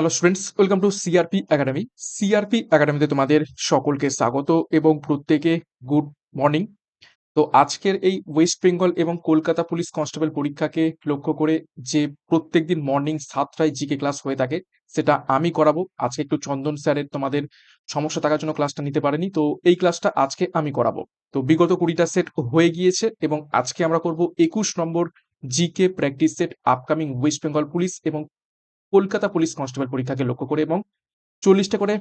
Hello students welcome to CRP academy CRP একাডেমিতে তোমাদের সকলকে স্বাগত এবং প্রত্যেকে গুড মর্নিং তো আজকের এই ওয়েস্ট বেঙ্গল এবং কলকাতা পুলিশ কনস্টেবল পরীক্ষাকে লক্ষ্য করে যে প্রত্যেকদিন মর্নিং সাতটায় জিকে ক্লাস হয়ে থাকে, সেটা আমি করাবো। আজকে একটু চন্দন স্যারের তোমাদের সমস্যা থাকার জন্য ক্লাসটা নিতে পারেনি, তো এই ক্লাসটা আজকে আমি করাবো। তো বিগত কুড়িটা সেট হয়ে গিয়েছে এবং আজকে আমরা করব একুশ number GK practice set upcoming West Bengal police এবং কলকাতা পুলিশ কনস্টেবল পরীক্ষাকে লক্ষ্য করে এবং চল্লিশটা করে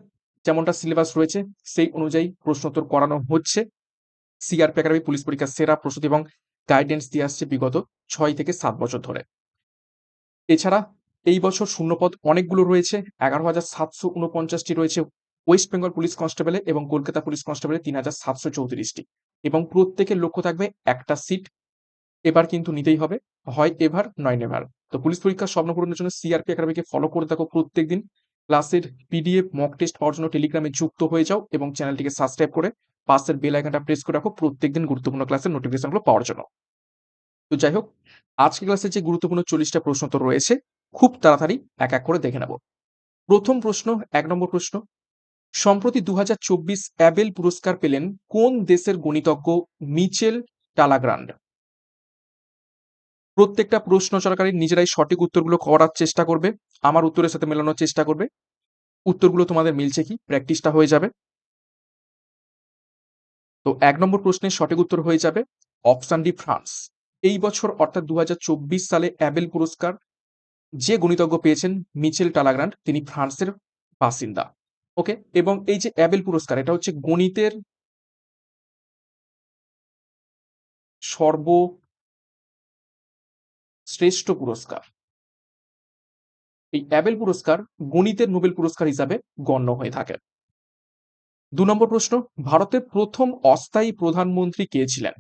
যেমনটা সিলেবাস রয়েছে, সেই অনুযায়ী প্রশ্নোত্তর করানো হচ্ছে। সিআরপি একাডেমি পুলিশ পরীক্ষার সেরা প্রস্তুতি এবং গাইডেন্স দিয়ে আসছে বিগত ছয় থেকে সাত বছর ধরে। এছাড়া এই বছর শূন্যপদ অনেকগুলো রয়েছে, এগারো হাজার সাতশো উনপঞ্চাশটি রয়েছে ওয়েস্ট বেঙ্গল পুলিশ কনস্টেবলে এবং কলকাতা পুলিশ কনস্টেবলে তিন হাজার সাতশো চৌত্রিশটি এবং প্রত্যেকের লক্ষ্য থাকবে একটা সিট এবার কিন্তু নিতেই হবে। হয় এভার নয় নেভার। তো পুলিশ পরীক্ষার স্বপ্ন পূরণের জন্য সিআরপি একাডেমিকে ফলো করে থাকো প্রত্যেকদিন। ক্লাসের পিডিএফ মক টেস্ট পাওয়ার জন্য টেলিগ্রামে যুক্ত হয়ে যাও এবং চ্যানেলটিকে সাবস্ক্রাইব করে পাশের বেল আইকনটা প্রেস করে রাখো প্রত্যেকদিন গুরুত্বপূর্ণ ক্লাসের নোটিফিকেশনগুলো পাওয়ার জন্য। তো যাই হোক আজকে ক্লাসে যে গুরুত্বপূর্ণ চল্লিশটা প্রশ্ন তো রয়েছে, খুব তাড়াতাড়ি এক এক করে দেখে নেব। প্রথম প্রশ্ন, এক নম্বর প্রশ্ন, সম্প্রতি দুহাজার চব্বিশ অ্যাবেল পুরস্কার পেলেন কোন দেশের গণিতজ্ঞ মিচেল টালাগ্রান্ড? প্রত্যেকটা প্রশ্ন চলাকালীন নিজেরাই সঠিক উত্তরগুলো করার চেষ্টা করবে, আমার উত্তরের সাথে মেলানোর চেষ্টা করবে। উত্তরগুলো তোমাদের মিলছে কি? প্র্যাকটিসটা হয়ে যাবে। তো এক নম্বর প্রশ্নের সঠিক উত্তর হয়ে যাবে অপশন ডি ফ্রান্স। এই বছর অর্থাৎ দু হাজার চব্বিশ সালে অ্যাবেল পুরস্কার যে গণিতজ্ঞ পেয়েছেন মিচেল টালাগ্রান্ড তিনি ফ্রান্সের বাসিন্দা। ওকে? এবং এই যে অ্যাবেল পুরস্কার, এটা হচ্ছে গণিতের সর্ব শ্রেষ্ঠ পুরস্কার। এই অ্যাবেল পুরস্কার গণিতের নোবেল পুরস্কার হিসাবে গণ্য হয়ে থাকে। দু নম্বর প্রশ্ন, ভারতের প্রথম অস্থায়ী প্রধানমন্ত্রী কে ছিলেন?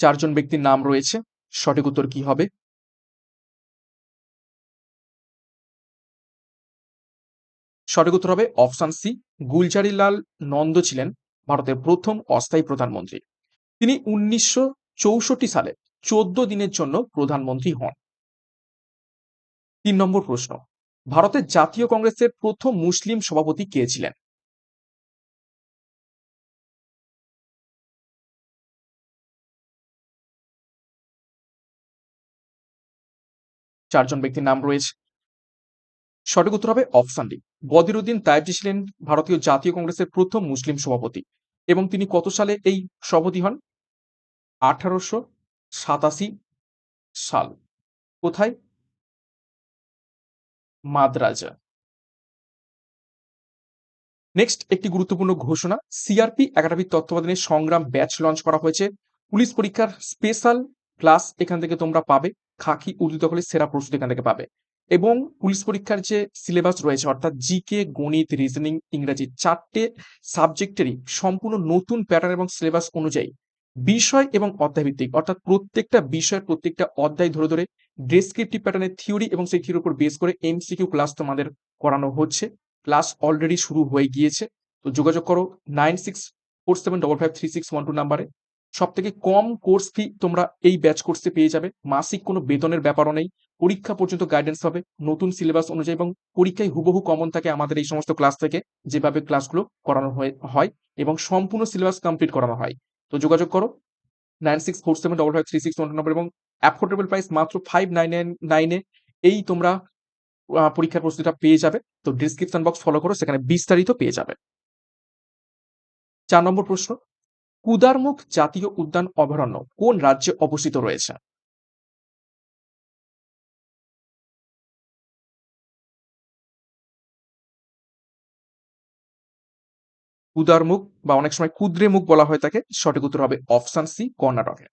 চারজন ব্যক্তির নাম রয়েছে, সঠিক উত্তর কি হবে? সঠিক উত্তর হবে অপশন সি গুলজারিলাল নন্দ ছিলেন ভারতের প্রথম অস্থায়ী প্রধানমন্ত্রী। তিনি উনিশশো চৌষট্টি সালে চোদ্দ দিনের জন্য প্রধানমন্ত্রী হন। তিন নম্বর প্রশ্ন, ভারতের জাতীয় কংগ্রেসের প্রথম মুসলিম সভাপতি কে ছিলেন? চারজন ব্যক্তির নাম রয়েছে। সঠিক উত্তর হবে অপশন বদিরুদ্দিন তায়েবজি ছিলেন ভারতীয় জাতীয় কংগ্রেসের প্রথম মুসলিম সভাপতি। এবং তিনি কত সালে এই সভাপতি হন? আঠারোশো সাতাশি সাল। কোথায়? মাদ্রাজা। নেক্সট একটি গুরুত্বপূর্ণ ঘোষণা সিআরপি একাডেমির তত্ত্বাবধানে সংগ্রাম ব্যাচ লঞ্চ করা হয়েছে। পুলিশ পরীক্ষার স্পেশাল ক্লাস এখান থেকে তোমরা পাবে। খাকি উর্দু দখলের সেরা প্রস্তুতি এখান থেকে পাবে। এবং পুলিশ পরীক্ষার যে সিলেবাস রয়েছে, অর্থাৎ জিকে গণিত রিজনিং ইংরাজি চারটে সাবজেক্টেরই সম্পূর্ণ নতুন প্যাটার্ন এবং সিলেবাস অনুযায়ী বিষয় এবং অধ্যায় ভিত্তিক অর্থাৎ প্রত্যেকটা বিষয়ের প্রত্যেকটা অধ্যায় ধরে ধরে ডেসক্রিপটিভ প্যাটার্নের থিওরি এবং সেই থিওরির উপর বেস করে এমসিকিউ ক্লাস তোমাদের করানো হচ্ছে। ক্লাস অলরেডি শুরু হয়ে গিয়েছে। তো যোগাযোগ করো nine six four seven double five three six one two নাম্বারে সব থেকে কম কোর্স ফি তোমরা এই ব্যাচ কোর্সে পেয়ে যাবে। মাসিক কোনো বেতনের ব্যাপারও নেই। পরীক্ষা পর্যন্ত গাইডেন্স হবে নতুন সিলেবাস অনুযায়ী এবং পরীক্ষায় হুবহু কমন থাকে আমাদের এই সমস্ত ক্লাস থেকে, যেভাবে ক্লাসগুলো করানো হয় এবং সম্পূর্ণ সিলেবাস কমপ্লিট করানো হয়। তো যোগাযোগ করো। Nine six four seven double five three six one number এবং অ্যাফোর্ডেবল প্রাইস মাত্র ফাইভ নাইন নাইন নাইনে এই তোমরা পরীক্ষার প্রস্তুতিটা পেয়ে যাবে। তো ডিসক্রিপশন বক্স ফলো করো। সেখানে বিস্তারিত পেয়ে যাবে। চার নম্বর প্রশ্ন। কুদারমুখ জাতীয় উদ্যান অভয়ারণ্য কোন রাজ্যে অবস্থিত রয়েছে? কুদারমুখ বা অনেক সময় কুদ্রে মুখ বলা হয়ে থাকে সঠিক উত্তর হবে অপশন সি, কর্ণাটকে।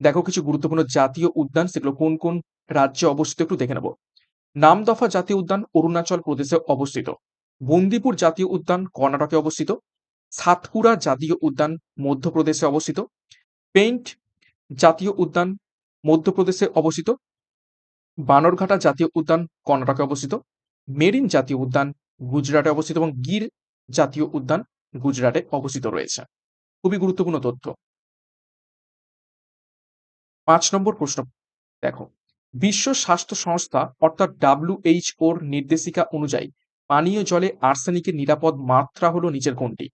দেখো কিছু গুরুত্বপূর্ণ জাতীয় উদ্যান, সেগুলো কোন কোন রাজ্যে অবস্থিত একটু দেখে নেব। নামদফা জাতীয় উদ্যান অরুণাচল প্রদেশে অবস্থিত। বন্দিপুর জাতীয় উদ্যান কর্ণাটকে অবস্থিত। সাতপুরা জাতীয় উদ্যান মধ্যপ্রদেশে অবস্থিত। পেইন্ট জাতীয় উদ্যান মধ্যপ্রদেশে অবস্থিত। বানরঘাটা জাতীয় উদ্যান কর্ণাটকে অবস্থিত। মেরিন জাতীয় উদ্যান গুজরাটে অবস্থিত এবং গির জাতীয় উদ্যান গুজরাটে অবস্থিত রয়েছে। খুবই গুরুত্বপূর্ণ তথ্য। পাঁচ নম্বর প্রশ্ন। দেখো, বিশ্ব স্বাস্থ্য সংস্থা অর্থাৎ ডাব্লিউএইচওর নির্দেশিকা অনুযায়ী পানীয় জলে আর্সেনিকের নিরাপদ মাত্রা হলো নিচের কোনটি?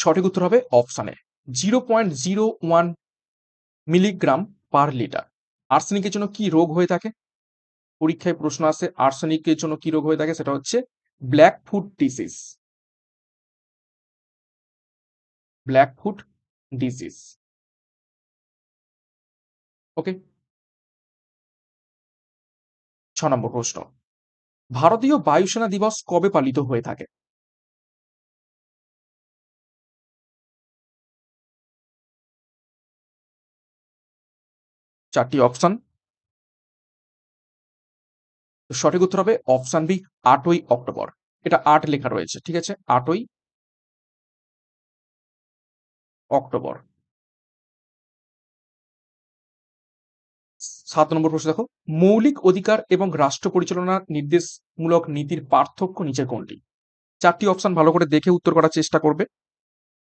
সঠিক উত্তর হবে অপশানে zero point zero one milligram per litre আর্সেনিকের জন্য কি রোগ হয়ে থাকে? পরীক্ষায় প্রশ্ন আসে আর্সেনিকের জন্য কি রোগ হয়ে থাকে? সেটা হচ্ছে black foot disease black foot disease okay ছ নম্বর প্রশ্ন। ভারতীয় বায়ুসেনা দিবস কবে পালিত হয়ে থাকে? চারটি অপশন সঠিক উত্তর হবে অপশন বি আটই অক্টোবর। এটা আট লেখা রয়েছে, ঠিক আছে? আটই অক্টোবর। সাত নম্বর প্রশ্ন দেখো। মৌলিক অধিকার এবং রাষ্ট্র পরিচালনা নির্দেশমূলক নীতির পার্থক্য নিচে কোনটি? চারটি অপশন ভালো করে দেখে উত্তর করার চেষ্টা করবে।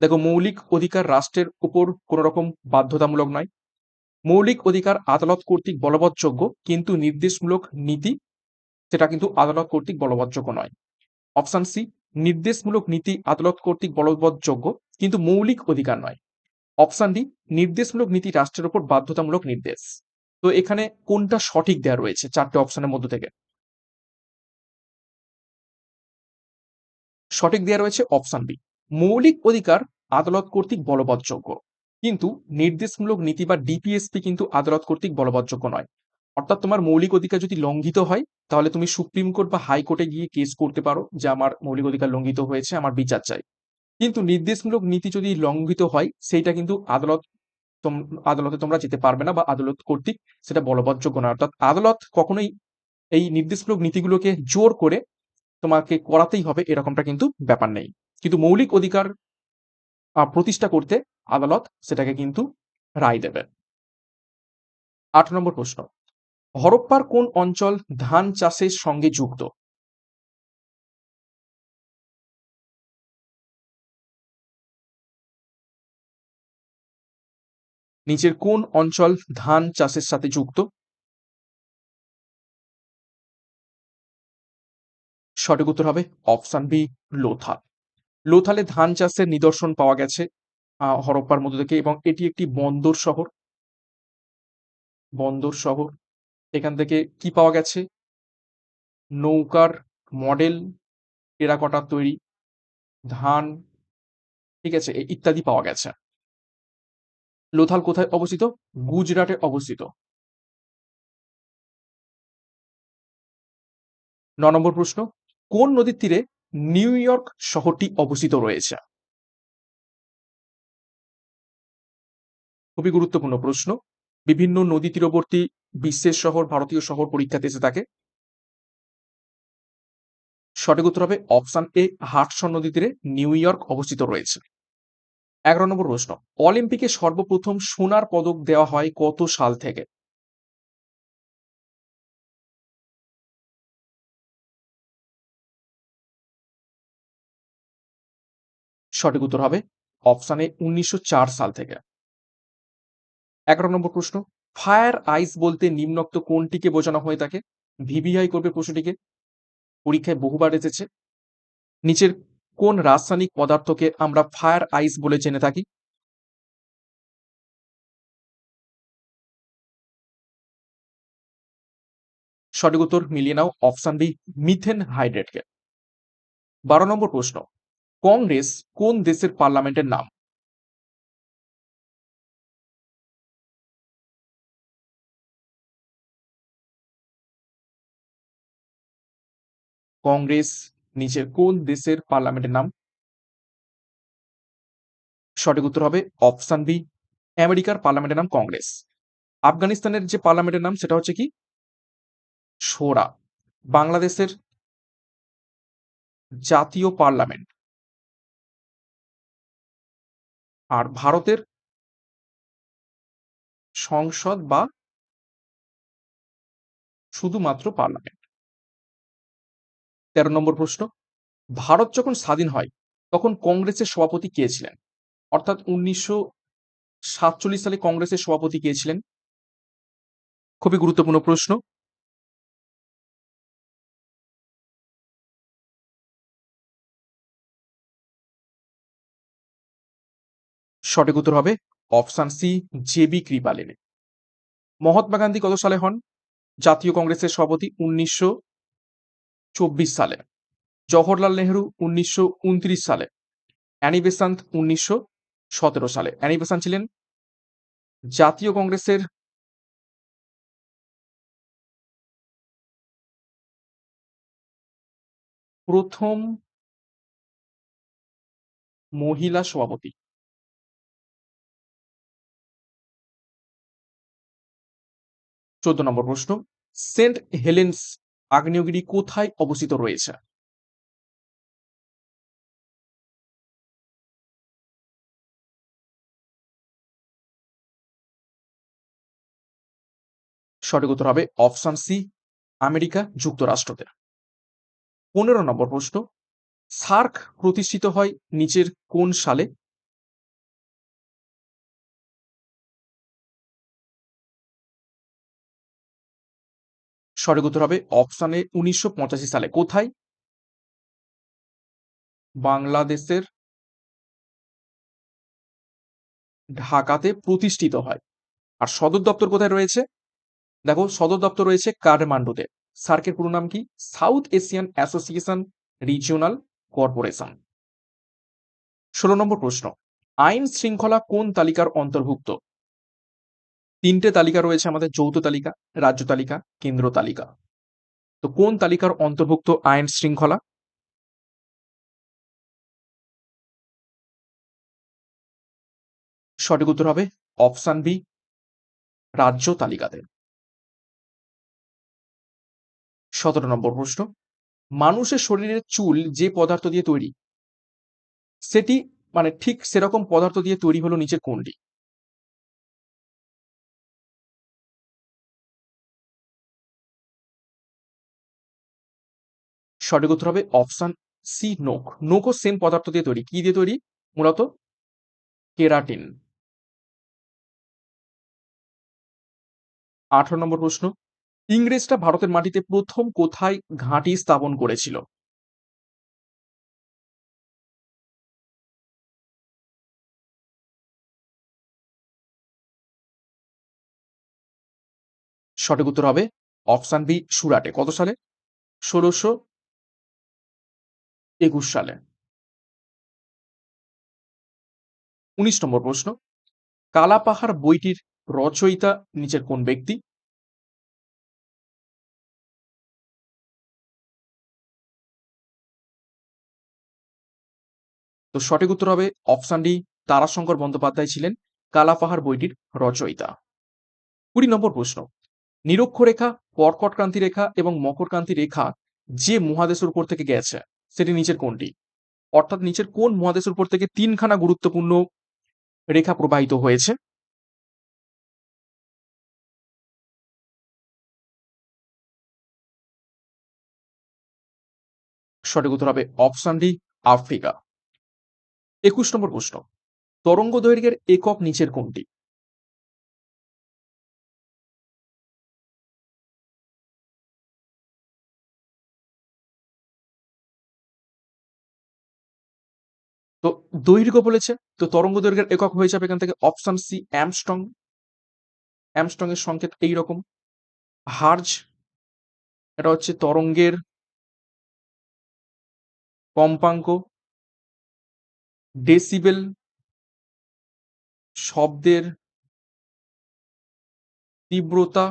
দেখো, মৌলিক অধিকার রাষ্ট্রের উপর কোনো রকম বাধ্যতামূলক নয়। মৌলিক অধিকার আদালত কর্তৃক বলবৎযোগ্য, কিন্তু নির্দেশমূলক নীতি, সেটা কিন্তু আদালত কর্তৃক বলবৎযোগ্য নয়। অপশন সি, নির্দেশমূলক নীতি আদালত কর্তৃক বলবৎযোগ্য, কিন্তু মৌলিক অধিকার নয়। অপশন ডি, নির্দেশমূলক নীতি রাষ্ট্রের উপর বাধ্যতামূলক নির্দেশ। তো এখানে কোনটা সঠিক দেওয়া রয়েছে চারটে অপশনের মধ্য থেকে? সঠিক দেওয়া রয়েছে অপশন বি, মৌলিক অধিকার আদালত কর্তৃক বলবৎযোগ্য। কিন্তু নির্দেশমূলক নীতি বা ডিপিএসপি কিন্তু আদালত কর্তৃক বলবৎযোগ্য নয়। অর্থাৎ তোমার মৌলিক অধিকার যদি লঙ্ঘিত হয়, তাহলে তুমি সুপ্রিম কোর্ট বা হাইকোর্টে গিয়ে কেস করতে পারো যে আমার মৌলিক অধিকার লঙ্ঘিত হয়েছে, আমার বিচার চাই। কিন্তু নির্দেশমূলক নীতি যদি লঙ্ঘিত হয়, সেইটা কিন্তু আদালত আদালতে তোমরা যেতে পারবে না বা আদালত কর্তৃক সেটা বলবৎযোগ্য নয়। অর্থাৎ আদালত কখনোই এই নির্দেশমূলক নীতিগুলোকে জোর করে তোমাকে করাতেই হবে, এরকমটা কিন্তু ব্যাপার নেই। কিন্তু মৌলিক অধিকার প্রতিষ্ঠা করতে আদালত সেটাকে কিন্তু রায় দেবে। আট নম্বর প্রশ্ন। হরপ্পার কোন অঞ্চল ধান চাষের সঙ্গে যুক্ত? নিচের কোন অঞ্চল ধান চাষের সাথে যুক্ত? সঠিক উত্তর হবে অপশন বি, লোথাল। লোথালে ধান চাষের নিদর্শন পাওয়া গেছে হরপ্পার মধ্যে থেকে এবং এটি একটি বন্দর শহর। বন্দর শহর। এখান থেকে কি পাওয়া গেছে? নৌকার মডেল টেরাকটার তৈরি, ধান, ঠিক আছে ইত্যাদি পাওয়া গেছে। লোথাল কোথায় অবস্থিত? গুজরাটে অবস্থিত। ন নম্বর প্রশ্ন, কোন নদীর তীরে নিউ ইয়র্ক শহরটি অবস্থিত রয়েছে। খুবই গুরুত্বপূর্ণ প্রশ্ন। বিভিন্ন নদী তীরবর্তী বিশ্বের শহর, ভারতীয় শহর পরীক্ষাতে এসে থাকে। সঠিক উত্তর হবে অপশন এ হাটসন নদী তীরে নিউ ইয়র্ক অবস্থিত রয়েছে। এগারো নম্বর প্রশ্ন, অলিম্পিকে সর্বপ্রথম সোনার পদক দেওয়া হয় কত সাল থেকে? সঠিক উত্তর হবে অপশানে উনিশশো চার সাল থেকে। এগারো নম্বর প্রশ্ন, ফায়ার আইস বলতে নিম্নোক্ত কোনটিকে বোঝানো হয়ে থাকে ভিভিআই করবে প্রশ্নটিকে। পরীক্ষায় বহুবার এসেছে। নিচের কোন রাসায়নিক পদার্থকে আমরা ফায়ার আইস বলে জেনে থাকি? সঠিক উত্তর মিলিয়ে নাও অপশান বি, মিথেন হাইড্রেটকে। বারো নম্বর প্রশ্ন কংগ্রেস কোন দেশের পার্লামেন্টের নাম? কংগ্রেস নিচের কোন দেশের পার্লামেন্টের নাম? সঠিক উত্তর হবে অপশন বি, আমেরিকার পার্লামেন্টের নাম কংগ্রেস। আফগানিস্তানের যে পার্লামেন্টের নাম সেটা হচ্ছে কি? সোরা বাংলাদেশের জাতীয় পার্লামেন্ট। আর ভারতের সংসদ বা শুধুমাত্র পার্লামেন্ট। তেরো নম্বর প্রশ্ন, ভারত যখন স্বাধীন হয়, তখন কংগ্রেসের সভাপতি কে ছিলেন? অর্থাৎ উনিশশো সাতচল্লিশ সালে কংগ্রেসের সভাপতি কে ছিলেন? খুবই গুরুত্বপূর্ণ প্রশ্ন। সঠিক উত্তর হবে option C, J JB Kripalani. Mahatma Gandhi কত সালে হন? জাতীয় কংগ্রেসের সভাপতি উনিশশো চব্বিশ সালে, জওহরলাল নেহরু উনিশশো উনত্রিশ সালে, অ্যানি বেসান্ত উনিশশো সতেরো সালে। অ্যানি বেসান্ত ছিলেন জাতীয় কংগ্রেসের প্রথম মহিলা সভাপতি। চোদ্দ নম্বর প্রশ্ন, সেন্ট হেলেন্স আগ্নেয়গিরি কোথায় অবস্থিত রয়েছে? সঠিক উত্তর হবে অপশন সি, আমেরিকা যুক্তরাষ্ট্রতে। পনেরো নম্বর প্রশ্ন, সার্ক প্রতিষ্ঠিত হয় নিচের কোন সালে? সঠিক উত্তর হবে অপশানে উনিশশো সালে। কোথায়? বাংলাদেশের ঢাকাতে প্রতিষ্ঠিত হয়। আর সদর দপ্তর কোথায় রয়েছে? দেখো, সদর দপ্তর রয়েছে কাঠমান্ডুতে। সার্কের পুরো নাম কি? South Asian Association Regional Corporation. ষোলো নম্বর প্রশ্ন, আইন শৃঙ্খলা কোন তালিকার অন্তর্ভুক্ত? তিনটে তালিকা রয়েছে আমাদের, যৌথ তালিকা, রাজ্য তালিকা, কেন্দ্র তালিকা। তো কোন তালিকার অন্তর্ভুক্ত আইন শৃঙ্খলা? সঠিক উত্তর হবে অপশান বি, রাজ্য তালিকাতে সতেরো নম্বর প্রশ্ন, মানুষের শরীরের চুল যে পদার্থ দিয়ে তৈরি, সেটি মানে ঠিক সেরকম পদার্থ দিয়ে তৈরি হলো নিচের কোনটি? সঠিক উত্তর হবে অপশান সি নোক নোকও সেম পদার্থ দিয়ে তৈরি। কি দিয়ে তৈরি? মূলত কেরাটিন। আঠারো নম্বর প্রশ্ন। ইংরেজরা ভারতের মাটিতে প্রথম কোথায় ঘাঁটি স্থাপন করেছিল? সঠিক উত্তর হবে অপশান বি সুরাটে। কত সালে? ষোলোশো একুশ সালে। উনিশ নম্বর প্রশ্ন। কালাপাহাড় বইটির রচয়িতা নিচের কোন ব্যক্তি? তো সঠিক উত্তর হবে অপশান ডি, তারাশঙ্কর বন্দ্যোপাধ্যায় ছিলেন কালাপাহাড় বইটির রচয়িতা। কুড়ি নম্বর প্রশ্ন। নিরক্ষরেখা কর্কটক্রান্তি রেখা এবং মকরক্রান্তি রেখা যে মহাদেশের উপর থেকে গেছে সেটি নিচের কোনটি অর্থাৎ নিচের কোন মহাদেশের উপর থেকে তিনখানা গুরুত্বপূর্ণ রেখা প্রবাহিত হয়েছে। সঠিক উত্তর হবে অপশন ডি, আফ্রিকা। একুশ নম্বর প্রশ্ন। তরঙ্গ দৈর্ঘ্যের একক নিচের কোনটি দৈর্ঘ্য বলেছে তো তরঙ্গ দৈর্ঘ্যের একক হয়ে যাবে এখান থেকে অপশন সি অ্যামস্ট্রং অ্যামস্ট্রং এর সংকেত এইরকম। হার্জ এটা হচ্ছে তরঙ্গের কম্পাঙ্ক। ডেসিবেল শব্দের তীব্রতা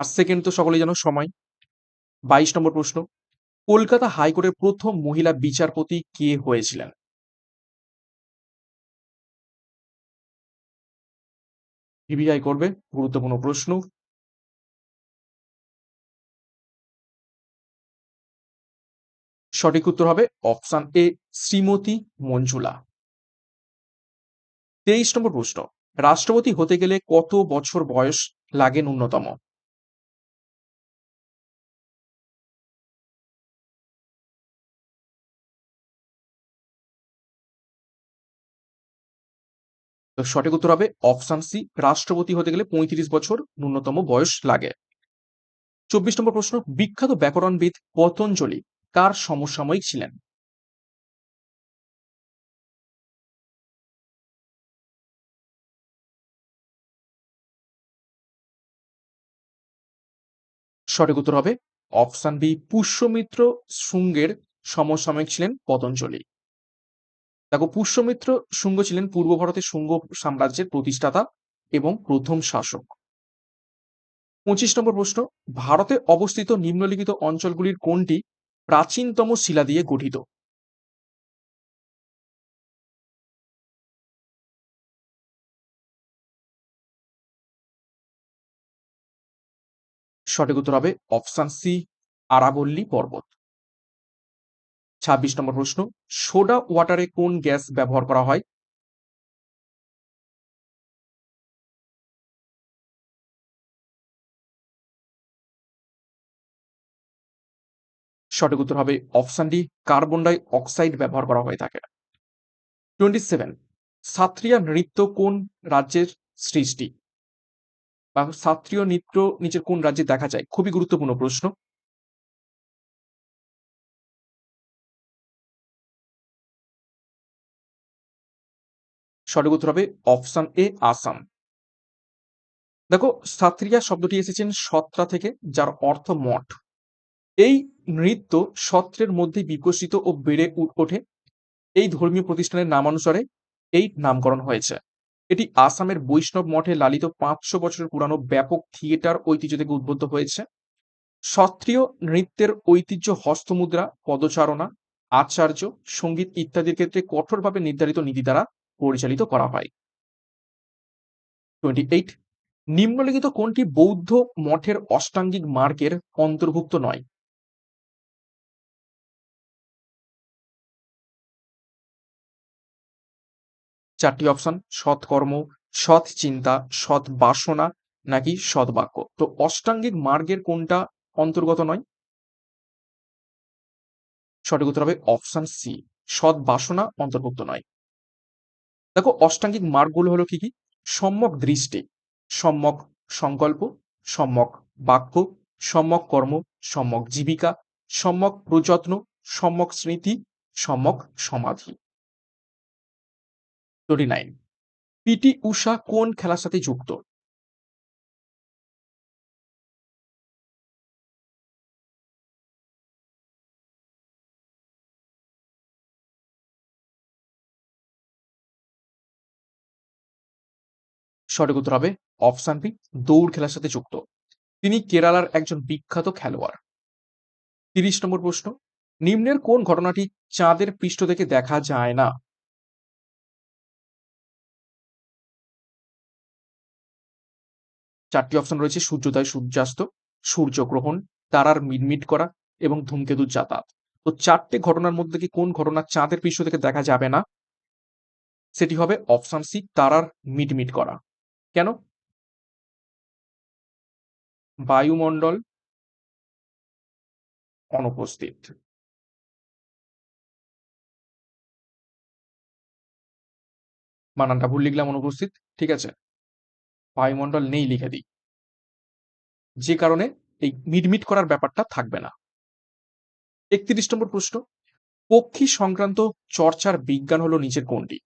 আর সেকেন্ড তো সকলেই জানো, সময়। বাইশ নম্বর প্রশ্ন, কলকাতা হাইকোর্টের প্রথম মহিলা বিচারপতি কে হয়েছিলেন? ভিভিআই করবে, গুরুত্বপূর্ণ প্রশ্ন। সঠিক উত্তর হবে অপশান এ, শ্রীমতী মঞ্জুলা। তেইশ নম্বর প্রশ্ন, রাষ্ট্রপতি হতে গেলে কত বছর বয়স লাগে ন্যূনতম? তো সঠিক উত্তর হবে অপশন সি, রাষ্ট্রপতি হতে গেলে পঁয়ত্রিশ বছর ন্যূনতম বয়স লাগে। চব্বিশ নম্বর প্রশ্ন, বিখ্যাত ব্যাকরণবিদ পতঞ্জলি কার সমসাময়িক ছিলেন? সঠিক উত্তর হবে অপশন বি, পুষ্যমিত্র শুঙ্গের সমসাময়িক ছিলেন পতঞ্জলি। দেখো, পুষ্যমিত্র শুঙ্গ ছিলেন পূর্ব ভারতের শুঙ্গ সাম্রাজ্যের প্রতিষ্ঠাতা এবং প্রথম শাসক। পঁচিশ নম্বর প্রশ্ন, ভারতে অবস্থিত নিম্নলিখিত অঞ্চলগুলির কোনটি প্রাচীনতম শিলা দিয়ে গঠিত? সঠিক উত্তর হবে অপশন সি, আরাবল্লী পর্বত। ছাব্বিশ নম্বর প্রশ্ন, সোডা ওয়াটারে কোন গ্যাস ব্যবহার করা হয়? সঠিক উত্তর হবে option D, carbon dioxide ব্যবহার করা হয়ে থাকে। টোয়েন্টি সেভেন, সাত্রিয়া নৃত্য কোন রাজ্যের সৃষ্টি? বা সাত্রীয় নৃত্য নিচের কোন রাজ্যে দেখা যায়? খুবই গুরুত্বপূর্ণ প্রশ্ন। সঠিক উত্তর হবে অপশন এ, আসাম। দেখো, সাত্রিয়া শব্দটি এসেছেন সত্রা থেকে, যার অর্থ মঠ। এই নৃত্য সত্রের মধ্যে বিকশিত ও বেড়ে ওঠে। এই ধর্মীয় প্রতিষ্ঠানের নামানুসারে এই নামকরণ হয়েছে। এটি আসামের বৈষ্ণব মঠে লালিত পাঁচশো বছরের পুরানো ব্যাপক থিয়েটার ঐতিহ্য থেকে উদ্বুদ্ধ হয়েছে। সত্রীয় নৃত্যের ঐতিহ্য হস্তমুদ্রা, পদচারণা, আচার্য, সংগীত ইত্যাদির ক্ষেত্রে কঠোরভাবে নির্ধারিত নীতি দ্বারা পরিচালিত করা হয়। টোয়েন্টি এইট নিম্নলিখিত কোনটি বৌদ্ধ মঠের অষ্টাঙ্গিক মার্গের অন্তর্ভুক্ত নয়? চারটি অপশন, সৎকর্ম, সৎ চিন্তা, সৎ বাসনা নাকি সৎ বাক্য। তো অষ্টাঙ্গিক মার্গের কোনটা অন্তর্গত নয়? সঠিক উত্তর হবে অপশন সি, সৎ বাসনা অন্তর্ভুক্ত নয়। দেখো, অষ্টাঙ্গিক মার্গগুলো হলো কি কি? সম্যক দৃষ্টি, সম্যক সংকল্প, সম্যক বাক্য, সম্যক কর্ম, সম্যক জীবিকা, সম্যক প্রযত্ন, সম্যক স্মৃতি, সম্যক সমাধি। টোয়েন্টি নাইন পিটি উষা কোন খেলার সাথে যুক্ত? সঠিক উত্তর হবে অপশন বি দৌড় খেলার সাথে যুক্ত। তিনি কেরালার একজন বিখ্যাত খেলোয়াড়। তিরিশ নম্বর প্রশ্ন, নিম্নের কোন ঘটনাটি চাঁদের পৃষ্ঠ থেকে দেখা যায় না? চারটি অপশন রয়েছে, সূর্যোদয়, সূর্যাস্ত, সূর্যগ্রহণ, তারার মিটমিট করা এবং ধূমকেতুর যাতায়াত। তো চারটে ঘটনার মধ্যে কি কোন ঘটনা চাঁদের পৃষ্ঠ থেকে দেখা যাবে না? সেটি হবে অপশান সি, তারার মিটমিট করা। কেন? বায়ুমণ্ডল অনুপস্থিত। বানানটা ভুল লিখলাম, অনুপস্থিত, ঠিক আছে। বায়ুমণ্ডল নেই লিখে দিই। যে কারণে এই মিটমিট করার ব্যাপারটা থাকবে না। একত্রিশ নম্বর প্রশ্ন, পক্ষী সংক্রান্ত চর্চার বিজ্ঞান হলো নিচের কোনটি?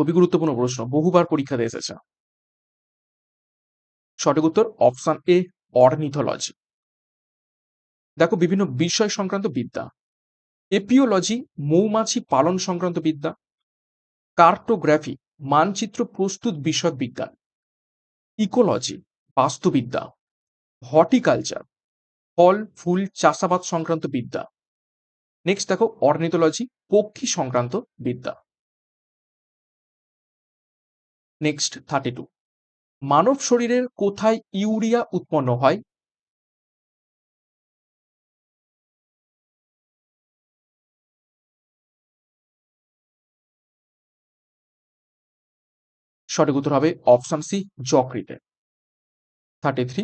খুবই গুরুত্বপূর্ণ প্রশ্ন। বহুবার পরীক্ষাতে এসেছে। সঠিক উত্তর অপশন এ, অর্নিথোলজি। দেখো, বিভিন্ন বিষয় সংক্রান্ত বিদ্যা। এপিওলজি, মৌমাছি পালন সংক্রান্ত বিদ্যা। কার্টোগ্রাফি, মানচিত্র প্রস্তুত বিষয়ক বিজ্ঞান ইকোলজি, বাস্তুবিদ্যা। হর্টিকালচার, ফল, ফুল চাষাবাদ সংক্রান্ত বিদ্যা। নেক্সট দেখো, অর্নিথোলজি, পক্ষী সংক্রান্ত বিদ্যা। নেক্সট থার্টি টু মানব শরীরের কোথায় ইউরিয়া উৎপন্ন হয়? সঠিক উত্তর হবে অপশন সি, যকৃতে। থার্টি থ্রি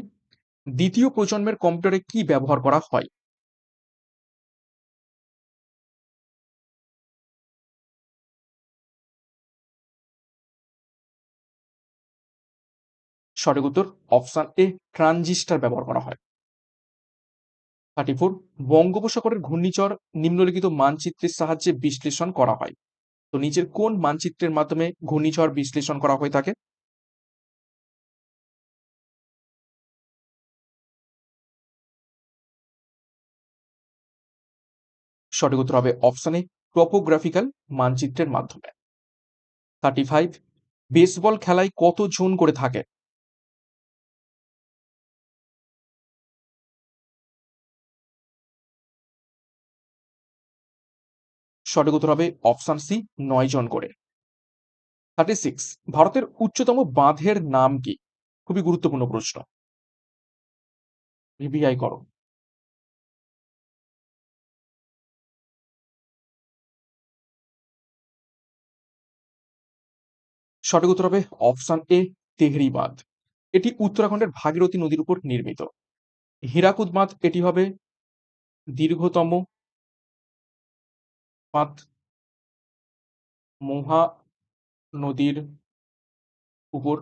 দ্বিতীয় প্রজন্মের কম্পিউটারে কি ব্যবহার করা হয়? সঠিক উত্তর অপশন এ ট্রানজিস্টার ব্যবহার করা হয়। থার্টি ফোর বঙ্গোপসাগরের ঘূর্ণিঝড় নিম্নলিখিত মানচিত্রের সাহায্যে বিশ্লেষণ করা হয়। তো নিচের কোন মানচিত্রের মাধ্যমে ঘূর্ণিঝড় বিশ্লেষণ করা হয়ে থাকে? সঠিক উত্তর হবে অপশানে টপোগ্রাফিক্যাল মানচিত্রের মাধ্যমে। থার্টি ফাইভ বেসবল খেলায় কত জোন করে থাকে? সঠিক উত্তর হবে অপশন সি, নয় জন করে। থার্টি সিক্স ভারতের উচ্চতম বাঁধের নাম কি? খুবই গুরুত্বপূর্ণ প্রশ্ন। ভিভিআই করো। সঠিক উত্তর হবে অপশন এ, তেহরি বাঁধ। এটি উত্তরাখণ্ডের ভাগীরথী নদীর উপর নির্মিত। হীরাকুদ বাঁধ এটি হবে দীর্ঘতম বাঁধ মহা নদীর উপর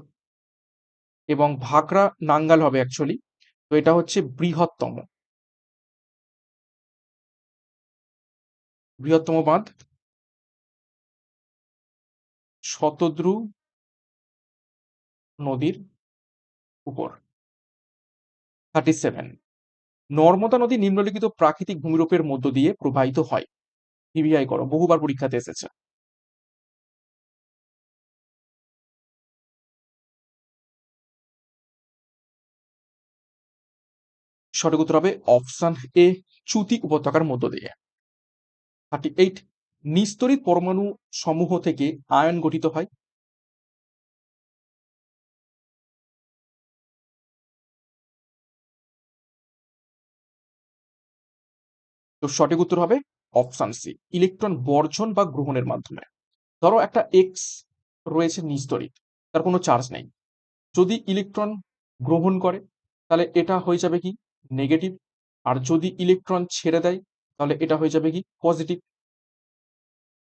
এবং ভাকরা নাঙ্গাল হবে অ্যাকচুয়ালি তো এটা হচ্ছে বৃহত্তম। বৃহত্তম বাঁধ শতদ্রু নদীর উপর। থার্টি সেভেন নর্মদা নদী নিম্নলিখিত প্রাকৃতিক ভূমিরূপের মধ্য দিয়ে প্রবাহিত হয়। ভিভিআই করো, বহুবার পরীক্ষাতে এসেছে। সঠিক উত্তর হবে অপশন এ, চ্যুতি উপত্যকার মধ্য দিয়ে। থার্টি এইট, নিস্তরিত পরমাণু সমূহ থেকে আয়ন গঠিত হয়। তো সঠিক উত্তর হবে অপশন সি ইলেকট্রন বর্জন বা গ্রহণের মাধ্যমে। ধরো একটা এক্স রয়েছে নিস্তরিত তার কোনো চার্জ নেই। যদি ইলেকট্রন গ্রহণ করে, তাহলে এটা হয়ে যাবে কি? নেগেটিভ। আর যদি ইলেকট্রন ছেড়ে দেয়, তাহলে এটা হয়ে যাবে কি? পজিটিভ।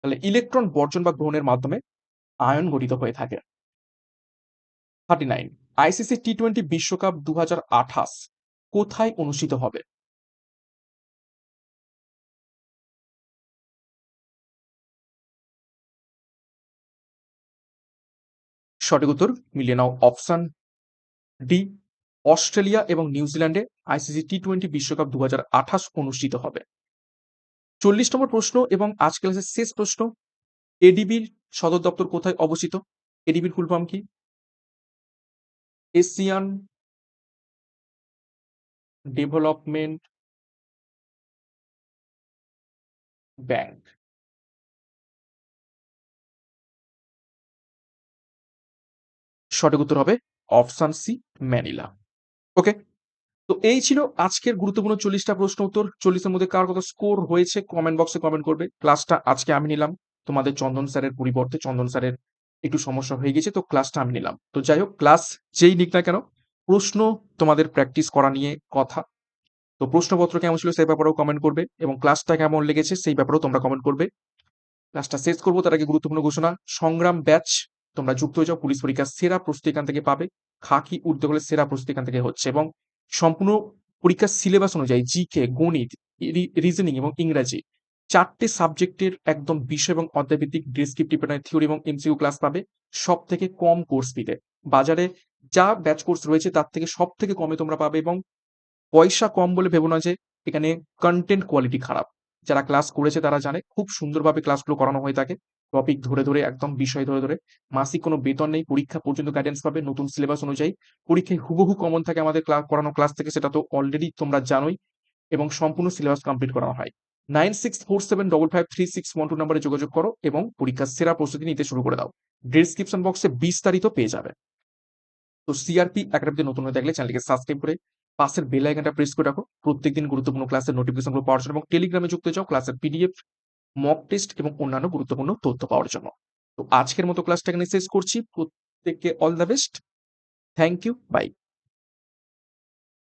তাহলে ইলেকট্রন বর্জন বা গ্রহণের মাধ্যমে আয়ন গঠিত হয়ে থাকে। Thirty nine ICC T twenty বিশ্বকাপ দু হাজার আঠাশ কোথায় অনুষ্ঠিত হবে? সঠিক উত্তর মিলিয়ে নাও অপশন ডি, অস্ট্রেলিয়া এবং নিউজিল্যান্ডে আইসিসি টি টোয়েন্টি বিশ্বকাপ দুহাজার আঠাশ অনুষ্ঠিত হবে। চল্লিশ নম্বর প্রশ্ন এবং আজ শেষ প্রশ্ন এডিবির সদর দপ্তর কোথায় অবস্থিত? এডিবির ফুল ফর্ম কি? Asian Development Bank. সঠিক উত্তর হবে অপশন সি, ম্যানিলা। ওকে? তো এই ছিল আজকের গুরুত্বপূর্ণ চল্লিশটা প্রশ্ন উত্তর। চল্লিশের মধ্যে কার কত স্কোর হয়েছে কমেন্ট বক্সে কমেন্ট করবে। ক্লাসটা আজকে আমি নিলাম। তোমাদের চন্দন স্যারের পরিবর্তে চন্দন স্যারের একটু সমস্যা হয়ে গেছে, তো ক্লাসটা আমি নিলাম। তো যাই হোক, ক্লাস যেই নিক না কেন, প্রশ্ন তোমাদের প্র্যাকটিস করা নিয়ে কথা। তো প্রশ্নপত্র কেমন ছিল সেই ব্যাপারেও কমেন্ট করবে এবং ক্লাসটা কেমন লেগেছে সেই ব্যাপারেও তোমরা কমেন্ট করবে। ক্লাসটা শেষ করব, তার আগে গুরুত্বপূর্ণ ঘোষণা, সংগ্রাম ব্যাচ তোমরা যুক্ত হয়ে যাও, পুলিশ পরীক্ষার সেরা প্রস্তুতি এখান থেকে পাবে। খাকি উঠতে হলে সেরা প্রস্তুতি এখান থেকে হচ্ছে এবং সম্পূর্ণ পরীক্ষার সিলেবাস অনুযায়ী জিকে গণিত রিজনিং এবং ইংরাজি চারটে সাবজেক্টের একদম বিষয় এবং অধ্যায়ভিত্তিক ডিসক্রিপটিভ থিওরি এবং এমসিকিউ ক্লাস পাবে সব থেকে কম কোর্স ফিতে বাজারে যা ব্যাচ কোর্স রয়েছে তার থেকে সব থেকে কমে তোমরা পাবে এবং পয়সা কম বলে ভেবো না যে এখানে কন্টেন্ট কোয়ালিটি খারাপ। যারা ক্লাস করেছে তারা জানে, খুব সুন্দরভাবে ক্লাসগুলো করানো হয়ে থাকে। টপিক ধরে ধরে, একদম বিষয় ধরে ধরে। মাসিক কোনো বেতন নেই, পরীক্ষা পর্যন্ত গাইডেন্স পাবে নতুন সিলেবাস অনুযায়ী। পরীক্ষায় হুবহু কমন থাকে আমাদের করানো ক্লাস থেকে, সেটা তো অলরেডি তোমরা জানোই এবং সম্পূর্ণ সিলেবাস কমপ্লিট করানো হয়। Nine six four seven double five three six one two নাম্বারে যোগাযোগ করো এবং পরীক্ষার সেরা প্রস্তুতি নিতে শুরু করে দাও। ডিসক্রিপশন বক্সে বিস্তারিত পেয়ে যাবে। তো সিআরপি একাডেমিতে নতুন হয়ে থাকলে চ্যানেলকে সাবস্ক্রাইব করে পাশের বেল আইকনটা প্রেস করে রাখো। প্রত্যেকদিন গুরুত্বপূর্ণ ক্লাসের নোটিফিকেশনগুলো পাওয়ার জন্য এবং টেলিগ্রামে যুক্ত যাও। ক্লাসের পিডিএফ মক টেস্ট এবং অন্যান্য গুরুত্বপূর্ণ তথ্য পাওয়ার জন্য। তো আজকের মতো ক্লাসটা এখানে শেষ করছি। প্রত্যেককে all the best thank you bye